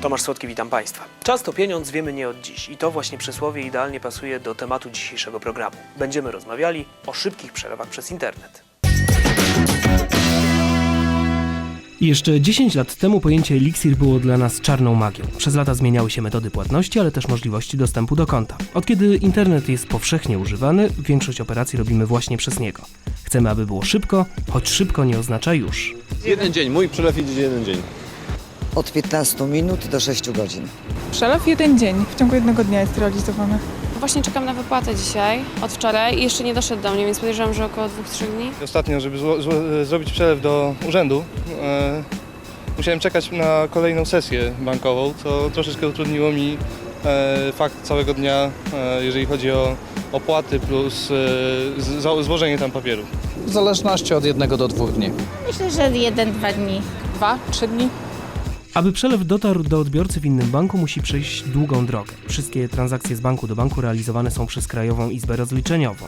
Tomasz Słodki, witam Państwa. Czas to pieniądz, wiemy nie od dziś i to właśnie przysłowie idealnie pasuje do tematu dzisiejszego programu. Będziemy rozmawiali o szybkich przelewach przez internet. Jeszcze 10 lat temu pojęcie eliksir było dla nas czarną magią. Przez lata zmieniały się metody płatności, ale też możliwości dostępu do konta. Od kiedy internet jest powszechnie używany, większość operacji robimy właśnie przez niego. Chcemy, aby było szybko, choć szybko nie oznacza już. Jeden dzień, mój przelew idzie jeden dzień. Od 15 minut do 6 godzin. Przelew jeden dzień, w ciągu jednego dnia jest realizowany. Właśnie czekam na wypłatę dzisiaj, od wczoraj i jeszcze nie doszedł do mnie, więc podejrzewam, że około 2-3 dni. Ostatnio, żeby zło, zło, zrobić przelew do urzędu, e, musiałem czekać na kolejną sesję bankową, co troszeczkę utrudniło mi e, fakt całego dnia, e, jeżeli chodzi o opłaty plus e, złożenie tam papieru. W zależności od jednego do dwóch dni. Myślę, że jeden, dwa dni. Dwa, trzy dni. Aby przelew dotarł do odbiorcy w innym banku, musi przejść długą drogę. Wszystkie transakcje z banku do banku realizowane są przez Krajową Izbę Rozliczeniową.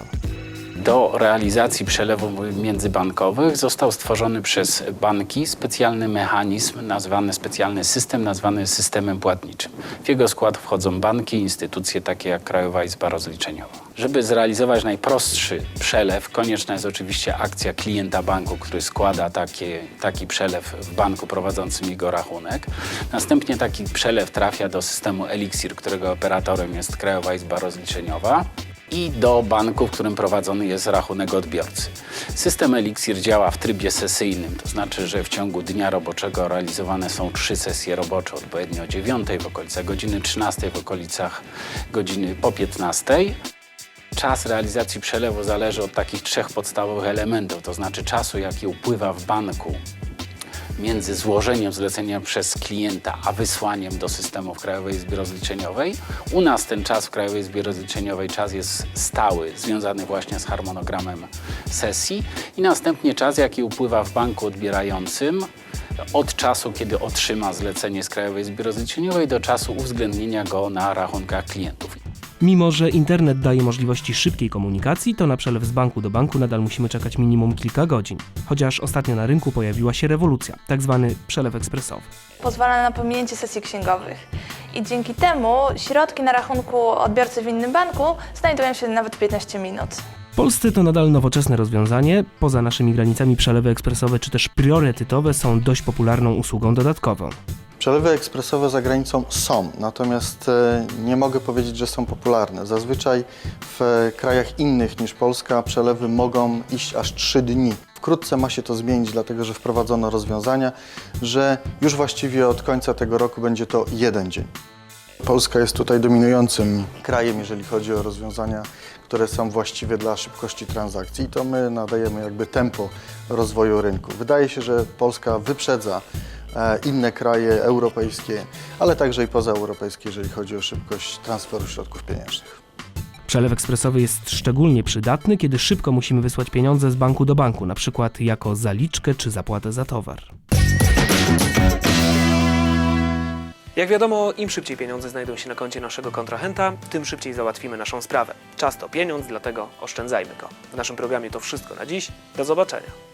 Do realizacji przelewów międzybankowych został stworzony przez banki specjalny mechanizm, nazwany specjalny system, nazwany systemem płatniczym. W jego skład wchodzą banki, instytucje takie jak Krajowa Izba Rozliczeniowa. Żeby zrealizować najprostszy przelew, konieczna jest oczywiście akcja klienta banku, który składa takie, taki przelew w banku prowadzącym jego rachunek. Następnie taki przelew trafia do systemu Elixir, którego operatorem jest Krajowa Izba Rozliczeniowa i do banku, w którym prowadzony jest rachunek odbiorcy. System Elixir działa w trybie sesyjnym, to znaczy, że w ciągu dnia roboczego realizowane są trzy sesje robocze, odpowiednio o 9 w okolicach godziny 13, w okolicach godziny po 15. Czas realizacji przelewu zależy od takich trzech podstawowych elementów, to znaczy czasu, jaki upływa w banku między złożeniem zlecenia przez klienta a wysłaniem do systemów Krajowej Izby Rozliczeniowej. U nas ten czas w Krajowej Izbie Rozliczeniowej czas jest stały, związany właśnie z harmonogramem sesji i następnie czas, jaki upływa w banku odbierającym od czasu, kiedy otrzyma zlecenie z Krajowej Izby Rozliczeniowej do czasu uwzględnienia go na rachunkach klientów. Mimo, że internet daje możliwości szybkiej komunikacji, to na przelew z banku do banku nadal musimy czekać minimum kilka godzin. Chociaż ostatnio na rynku pojawiła się rewolucja, tak zwany przelew ekspresowy. pozwala na pominięcie sesji księgowych. I dzięki temu środki na rachunku odbiorcy w innym banku znajdują się nawet 15 minut. W Polsce to nadal nowoczesne rozwiązanie. Poza naszymi granicami przelewy ekspresowe czy też priorytetowe są dość popularną usługą dodatkową. Przelewy ekspresowe za granicą są, natomiast e, nie mogę powiedzieć, że są popularne. Zazwyczaj w e, krajach innych niż Polska przelewy mogą iść aż 3 dni. Wkrótce ma się to zmienić, dlatego że wprowadzono rozwiązania, że już właściwie od końca tego roku będzie to jeden dzień. Polska jest tutaj dominującym krajem, jeżeli chodzi o rozwiązania, które są właściwe dla szybkości transakcji. I to my nadajemy jakby tempo rozwoju rynku. Wydaje się, że Polska wyprzedza inne kraje europejskie, ale także i pozaeuropejskie, jeżeli chodzi o szybkość transferu środków pieniężnych. Przelew ekspresowy jest szczególnie przydatny, kiedy szybko musimy wysłać pieniądze z banku do banku, na przykład jako zaliczkę czy zapłatę za towar. Jak wiadomo, im szybciej pieniądze znajdą się na koncie naszego kontrahenta, tym szybciej załatwimy naszą sprawę. Czas to pieniądz, dlatego oszczędzajmy go. W naszym programie to wszystko na dziś. Do zobaczenia.